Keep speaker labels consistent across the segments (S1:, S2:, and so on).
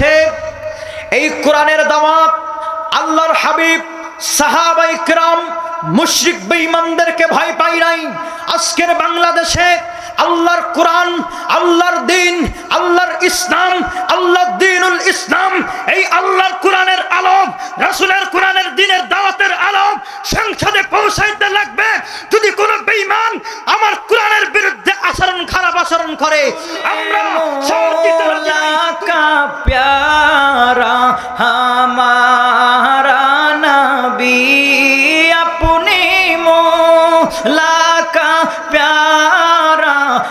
S1: আছে। এই কোরআনের দামাত আল্লাহর হাবিব সাহাবাইকরাম মুশ্রিক মুশরিক বেঈমানদেরকে ভয় পাই নাই। আজকের বাংলাদেশে আল্লাহর কোরআন, আল্লাহর দিন, আল্লাহর ইসলাম আল্লাহ দিনুল ইসলাম, এই আল্লাহর কোরআনের আলোক, রাসুলের কোরআনের দিনের দাওয়াতের আলোক সংসদে পৌঁছাইতে লাগবে। যদি কোনো বেঈমান আমার কোরআনের বিরুদ্ধে আচরণ খারাপ আচরণ করে, আমরা সমর্থিত হয়ে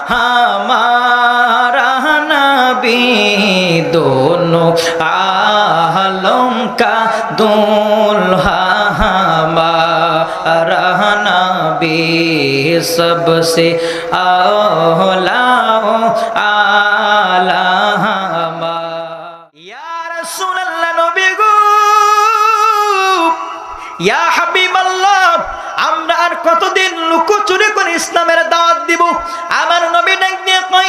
S2: हमारा नबी दोनों आलम का दूल्हा हमारा नबी सबसे आला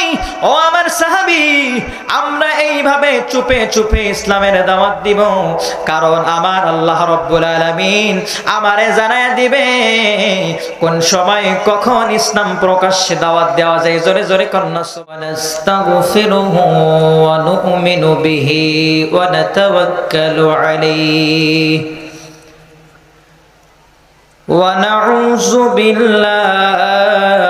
S1: দিয়ে কই ও আমার সাহাবী আমরা এইভাবে চুপে চুপে ইসলামের দাওয়াত দিব কারণ আমার আল্লাহ রব্বুল আলামিন আমারে জানায় দিবে কোন সময় কখন ইসলাম প্রকাশ্যে দাওয়াত দেওয়া যায় জোরে জোরে কন্যা
S2: ونستغفره ونؤمن به ونتوكل عليه ونعوذ بالله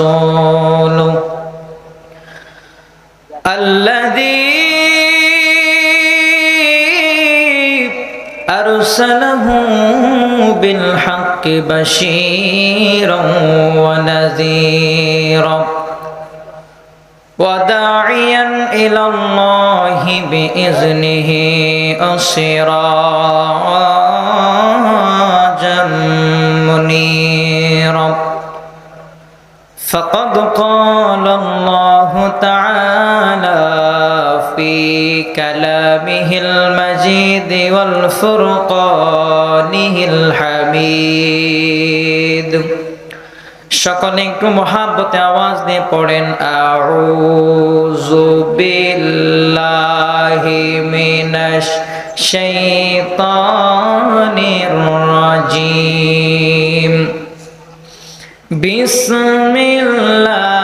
S2: ورسوله الذي أرسله بالحق بشيرا ونذيرا وداعيا إلى الله بإذنه سراجا منيرا فقد قال الله تعالى في كلامه المجيد والفرقانه الحميد সকলে একটু মহাব্বতে আওয়াজ দিয়ে পড়েন আউযু বিল্লাহি মিনাশ শাইতানির রাজিম বিসমিল্লাহির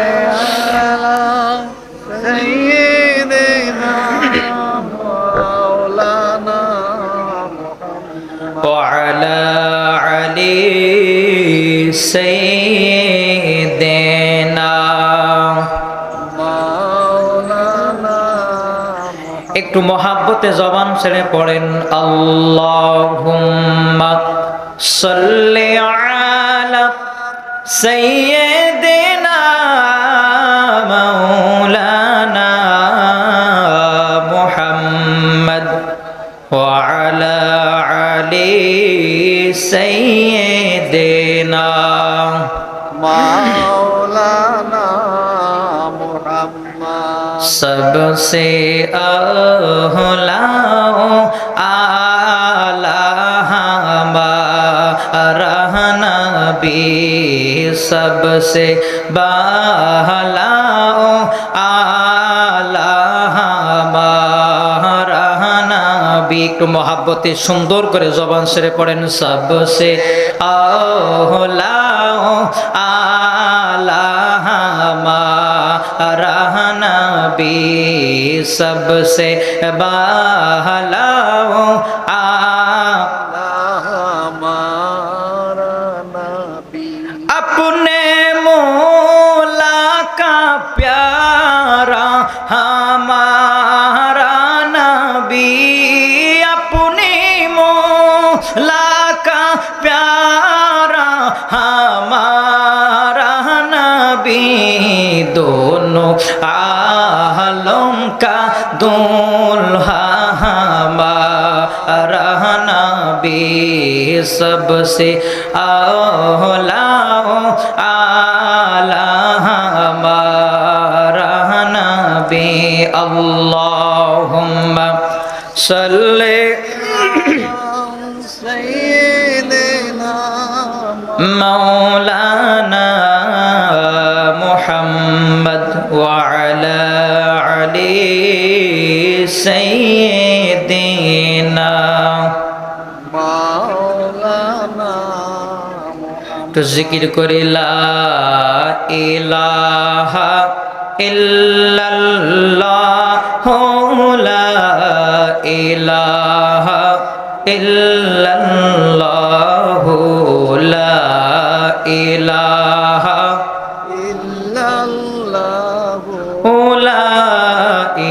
S2: وعلى علي سيدنا
S3: مولانا
S2: একটু মহাব্বতে জবান ছেড়ে পড়েন আল্লাহুম্মা সাল্লি আলা সাইয়্যিদিনা সৈয়দেনা। মাওলানা মুহাম্মদ। সবসে আহলা আলা হামারা নবী सबसे बाला একটু মহাব্বতে সুন্দর করে জবান সেরে পড়েন সবসে আহনা বি নবী সবসে বাহলাও आलम का दूल्हा हमारा नबी একটু জিকির করি লা ইলাহা ইল্লাল্লাহ লা ইলাহা ইল্লাল্লাহ লা ইলাহা ইল্লাল্লাহ লা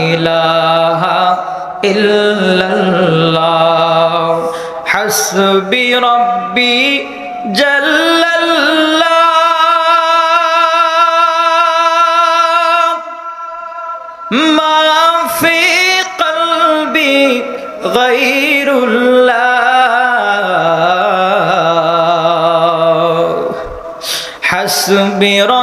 S2: ইলাহা হাসবি রব ما في قلبي غير الله حسبي ربي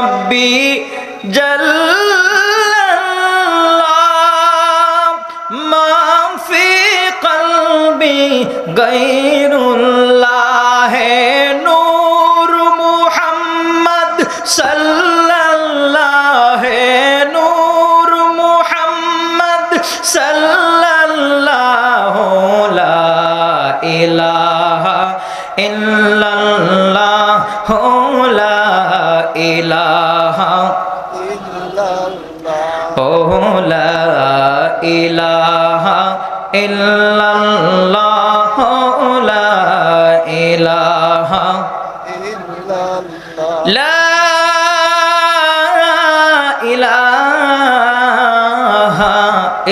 S2: ইল্লাল্লাহ লা
S3: ইলাহা ইল্লাল্লাহ।
S2: লা ইলাহা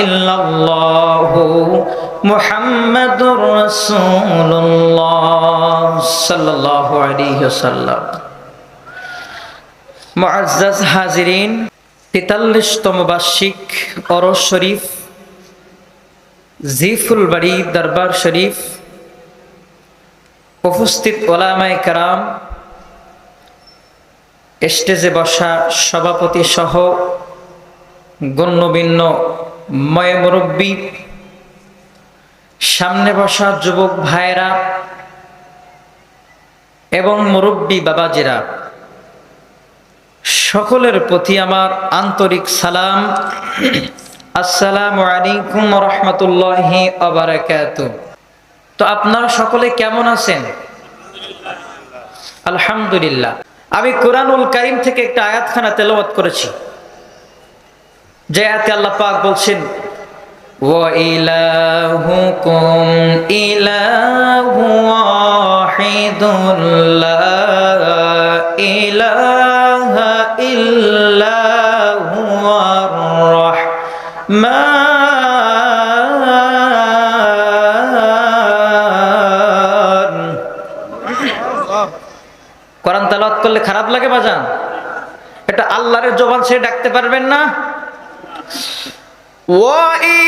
S2: ইল্লাল্লাহ মুহাম্মাদুর রাসূলুল্লাহ সাল্লাল্লাহু আলাইহি ওয়াসাল্লাম। মুআজ্জাজ হাজিরিন তেতাল্লিশতম বার্ষিক অরস শরীফ জিফুল বাড়ি দরবার শরীফ, উপস্থিত ওলামায় কারাম, স্টেজে বসা সভাপতি সহ গণ্যবিন্ন ময় মুরব্বী, সামনে বসা যুবক ভাইয়েরা এবং মুরব্বী বাবাজিরা, সকলের প্রতি আমার আন্তরিক সালাম। আসসালামু আলাইকুম রহমতুল্লাহি আবরাকাত তো আপনারা সকলে কেমন আছেন আলহামদুলিল্লাহ আমি কোরআনুল কারিম থেকে একটা আয়াতখানা তেলাওয়াত করেছি যে আয়াতে আল্লাহ পাক বলছেন وإلهكم إله واحد لا إله إلا খারাপ লাগে বাজান? এটা আল্লাহরের জবান সে ডাকতে পারবেন না? ওয়াই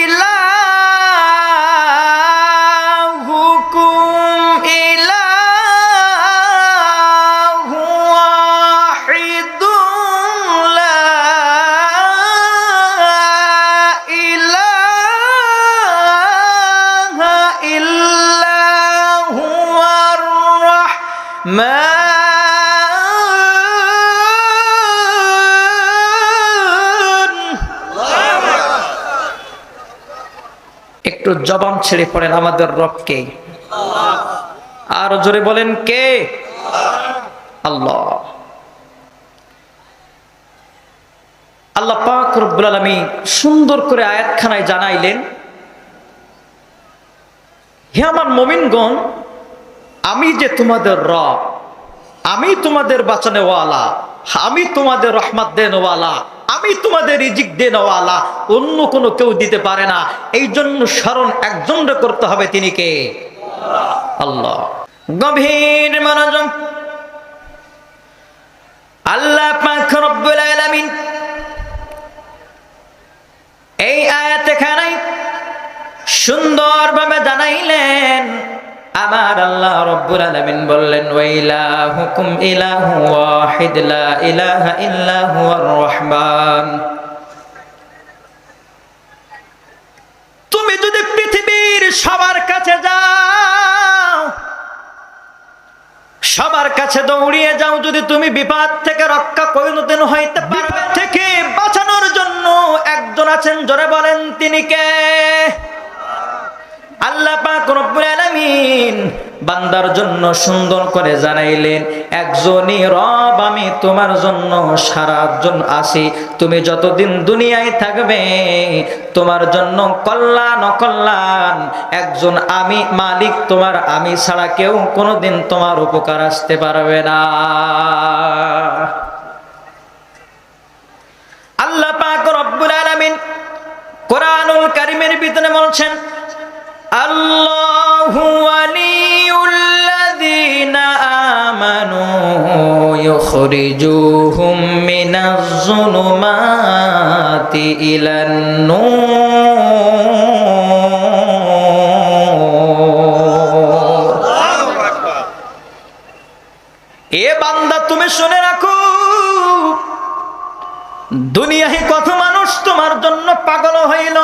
S2: একটু জবান ছেড়ে পড়েন আমাদের রবকে। আর জোরে বলেন কে? আল্লাহ। আল্লাহ পাক রব্বুল আলামিন সুন্দর করে আয়াতখানায় জানাইলেন, হে আমার মমিনগণ, আমি যে তোমাদের রব, আমি তোমাদের বাঁচানেওয়ালা, আমি তোমাদের রহমত দেনওয়ালা আমি তোমাদের রিজিক দেনওয়ালা অন্য কোনো কেউ দিতে পারে না। এই জন্য স্মরণ একজনরে করতে হবে, তিনি কে? আল্লাহ। গভীর মনোযোগ। আল্লাহ এই আয়াতে খানাই সুন্দরভাবে জানাইলেন। আমার আল্লাহ রব্বুল আলামিন বললেন ওয়াইলাহুকুম ইলাহু ওয়াহিদ লা ইলাহা ইল্লা হুয়ার রহমান। তুমি যদি পৃথিবীর সবার কাছে যাও সবার কাছে দৌড়িয়ে যাও যদি তুমি বিপদ থেকে রক্ষা কোনোদিন হইতে পারবে থেকে বাঁচানোর জন্য একজন আছেন জোরে বলেন তিনি কে? আল্লাহ পাক রব্বুল আলামিন বান্দার জন্য সুন্দর করে জানাইলেন, একজনই রব, আমি তোমার জন্য সারাজন আছি। তুমি যতদিন দুনিয়ায় থাকবে, তোমার জন্য কল্যাণ অকল্যাণ। একজন আমি মালিক, তোমার আমি ছাড়া কেউ কোনোদিন তোমার উপকার আসতে পারবে না। আল্লাহ পাক রব্বুল আলামিন কোরআনুল কারিমের ভিতরে বলছেন আল্লাহু ওয়ালিউল্লাযীনা আমানু ইউখরিজুহুম মিনাজ যুনুমাতি ইলান নূর। এ বান্দা, তুমি শুনে রাখো, দুনিয়ায় কত মানুষ তোমার জন্য পাগল হইল।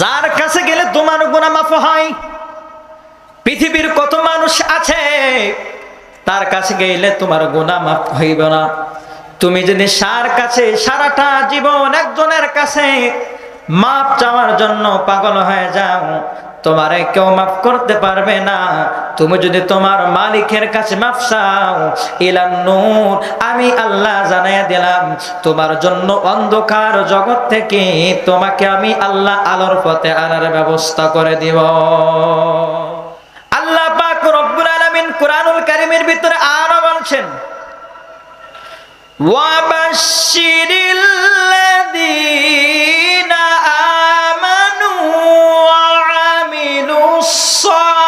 S2: যার কাছে গেলে তোমার গুণা মাফ হয়। পৃথিবীর কত মানুষ আছে, তার কাছে গেলে তোমার গুণা মাফ হইব না। তুমি যদি সার কাছে, সারাটা জীবন একজনের কাছে মাপ চাওয়ার জন্য পাগল হয়ে যাও তোমারে কেউ মাফ করতে পারবে না। তুমি যদি তোমার মালিকের কাছে মাফ চাও, ইলান নূর, আমি আল্লাহ জানাইয়া দিলাম, তোমার জন্য অন্ধকার জগৎ থেকে তোমাকে আমি আল্লাহ আলোর পথে আনার ব্যবস্থা করে দিব। আল্লাহ পাক রব্বুল আলামিন কুরআনুল কারীমের ভিতরে আরও বলছেন ওয়াবাশশিরিল্লাযী さあ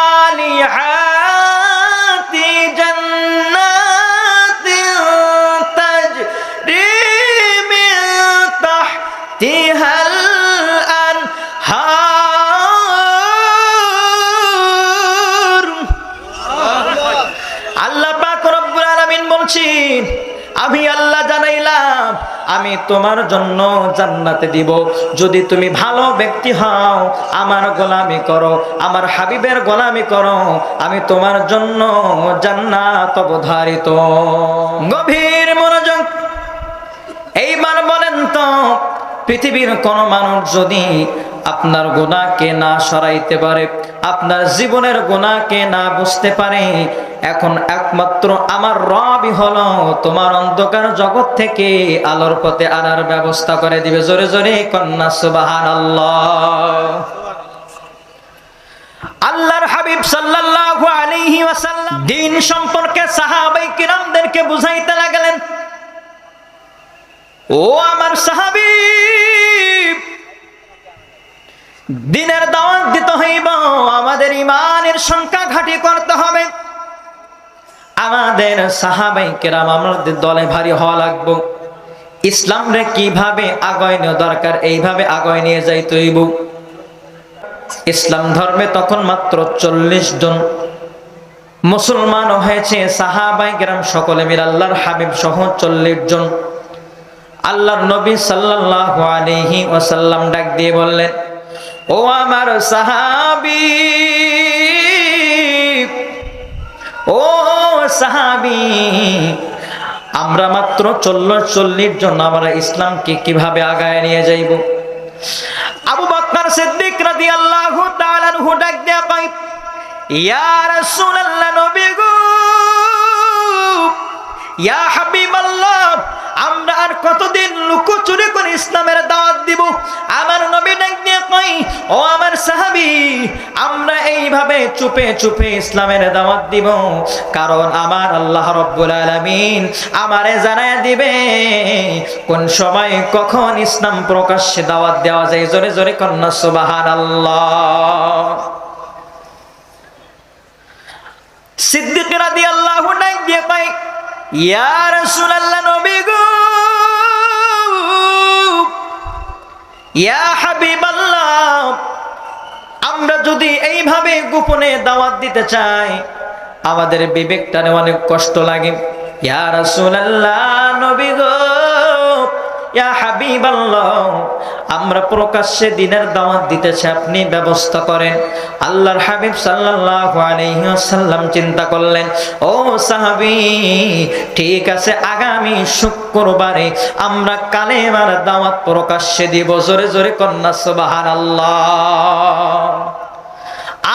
S2: তোমার জন্য জান্নাতে দিব। যদি তুমি ভালো ব্যক্তি হও, আমার গোলামি করো, আমার হাবিবের গোলামি করো, আমি তোমার জন্য জান্নাত অবধারিত। গভীর মনোযোগ। এইবার বলেন তো, পৃথিবীর কোন মানুষ যদি আপনার গুণাকে না সরাইতে পারে, আপনার জীবনের গুণাকে না বুঝতে পারে। এখন একমাত্র আমার রবই হলো তোমার অন্ধকার জগৎ থেকে আলোর পথে আনার ব্যবস্থা করে দিবে। জোরে জোরে কন্যা সুবাহান সম্পর্কে বুঝাইতে লাগলেন, ও আমার সাহাবি দিনের দাওয়াত দিতে হইব, আমাদের ইমানের সংখ্যা ঘাটি করতে হবে। আমাদের সাহাবাই কেরাম, আমাদের দলে ভারী হওয়া লাগবো। ইসলাম রে কীভাবে আগায় নেওয়া দরকার, এইভাবে আগায় নিয়ে যাই তৈব ইসলাম ধর্মে তখন মাত্র চল্লিশ জন মুসলমান হয়েছে, সাহাবাই গ্রাম সকলে মিল আল্লাহর হাবিব সহ চল্লিশ জন। আল্লাহর নবী সাল্লাল্লাহু আলাইহি ওয়াসাল্লাম ডাক দিয়ে বললেন ও আমার সাহাবি, ও সাহাবি, আমরা মাত্র চল্লিশ চল্লিশ জন আমরা ইসলামকে কীভাবে আগায় নিয়ে যাইব? আবু বকর সিদ্দিক রাদিয়াল্লাহু তাআলা আনহু ডাক দেয়া কয়, ইয়া রাসূলুল্লাহ নবী গো, ইয়া হাবিবাল্লাহ আমরা আর কতদিন লুকোচুরি করে ইসলামের দাওয়াত দিব? আমার নবী ডাক দিয়ে কই ও আমার সাহাবী, আমরা এইভাবে চুপে চুপে ইসলামের দাওয়াত দিব। কারণ আমার আল্লাহ রব্বুল আলামিন আমারে জানায় দিবে, কোন সময় কখন ইসলাম প্রকাশ্যে দাওয়াত দেওয়া যায়। জোরে জোরে কন্যা, সুবহানাল্লাহ। সিদ্দিক রাদিয়াল্লাহু ডাক দিয়ে কয় ইয়া আমরা যদি এইভাবে গোপনে দাওয়াত দিতে চাই, আমাদের বিবেকটা অনেক কষ্ট লাগে। ইয়া রাসূলুল্লাহ নবী গো ইয়া হাবিবাল্লাহ আমরা প্রকাশ্যে দিনের দাওয়াত দিতেছে আপনি ব্যবস্থা করেন আল্লাহর হাবিব সাল্লাল্লাহু আলাইহি ওয়াসাল্লাম চিন্তা করলেন ও সাহাবী ঠিক আছে আগামী শুক্রবারে আমরা কালেমার দাওয়াত প্রকাশ্যে দিব জোরে জোরে কন্যা সুবহানাল্লাহ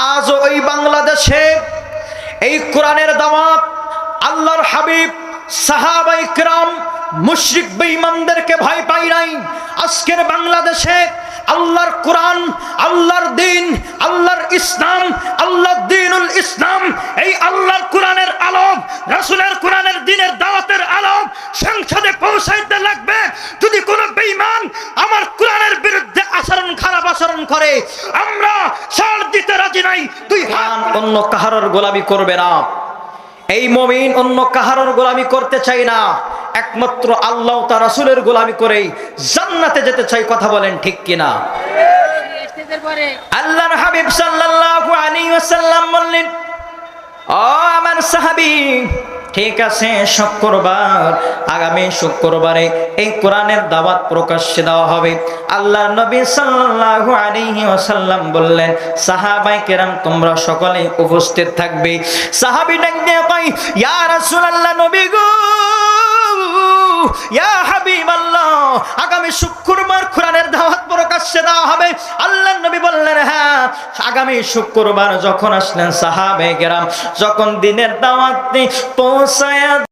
S1: আজ ওই বাংলাদেশে এই কোরআনের দাওয়াত আল্লাহর হাবিব সাহাবাই کرام মুশরিক বেঈমানদেরকে ভয় পাই নাই। আজকের বাংলাদেশে আল্লাহর কোরআন, আল্লাহর দিন, আল্লাহর ইসলাম, আল্লাহ দিনুল ইসলাম, এই আল্লাহর কোরআনের আলোক, রাসুলের কোরআনের দিনের দাওয়াতের আলোক সংসদে পৌঁছাইতে লাগবে। যদি কোনো বেঈমান আমার কোরআনের বিরুদ্ধে আচরণ খারাপ আচরণ করে, আমরা ছাড় দিতে রাজি নাই। তুই
S2: অন্য কাহারর গোলামি করবে না। এই মমিন অন্য কাহারর গোলামি করতে চাই না। একমাত্র আল্লাহ তার রাসূলের গোলামি করেই জান্নাতে যেতে চাই কথা বলেন ঠিক কিনা? আল্লাহর হাবিব সাল্লাল্লাহু আলাইহি ওয়াসাল্লাম বললেন, ও আমার সাহাবী, ঠিক আছে, শুক্রবার, আগামী শুক্রবারে এই কোরআনের দাওয়াত প্রকাশ্যে দেওয়া হবে। আল্লাহর নবী সাল্লাল্লাহু আলাইহি ওয়াসাল্লাম বললেন, সাহাবাই কেরাম, তোমরা সকলে উপস্থিত থাকবে। সাহাবী ডাক দিয়ে কই ইয়া রাসূলুল্লাহ, নবী গো! ইয়া হাবিবাল্লাহ, আগামী শুক্রবার কোরআনের দাওয়াত প্রকাশ্যে দেওয়া হবে। আল্লাহ নবী বললেন হ্যাঁ আগামী শুক্রবার যখন আসলেন সাহাবে গেরাম যখন দিনের দাওয়াত পৌঁছায়া